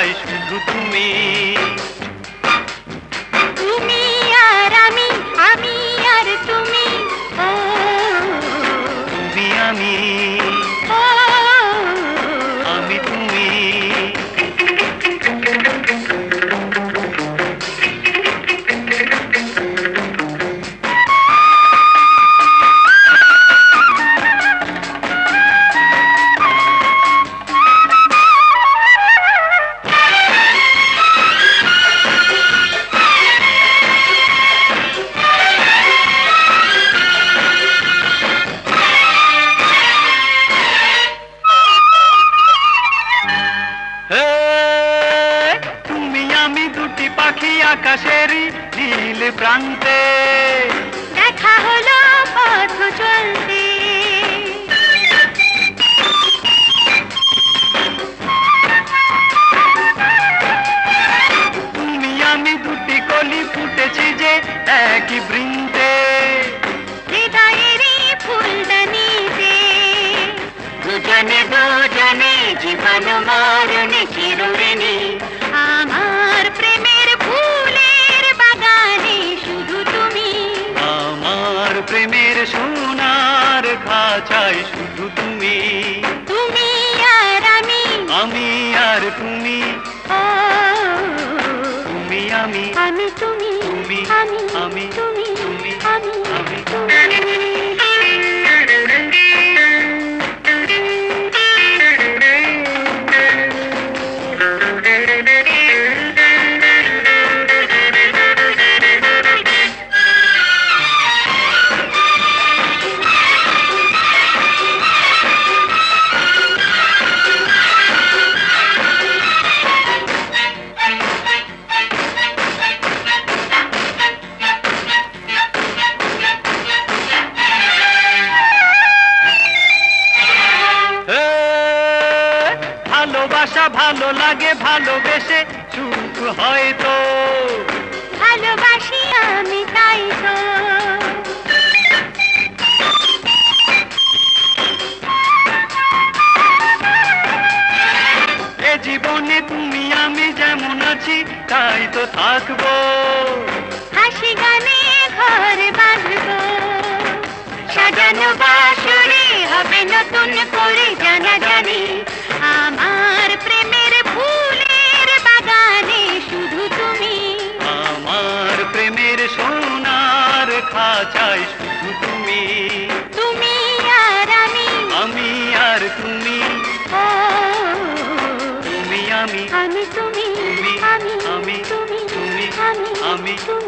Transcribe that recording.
চাই শুধু তুমি। তুমি আর আমি আমি আর তুমি। আকাশেরই নীল প্রান্তে। দেখা হলো পথ চলতে তুমি আমি দুটি কলি ফুটেছি যে একই দুজনে দুজনে জীবন মরণে চিরঋণী। খাঁচায় শুধু তুমি। তুমি আর আমি। আমি আর তুমি। তুমি আমি। আমি তুমি। তুমি, আমি আমি, তুমি। তুমি, আমি আমি। এ, ভালোবাসা ভালো লাগে ভালোবেসে সুখ হয়তো ভালোবাসি আমি তাই তো। এ জীবনে তুমি আমি যেমন আছি তাই তো থাকব। হাসি গানে ঘর বাঁধবো। সাজানো বাসরে হবে নতুন করে চাই শুধু তুমি। তুমি আর আমি। আমি আর তুমি। তুমি আমি। আমি তুমি আমি আমি তুমি তুমি আমি আমি।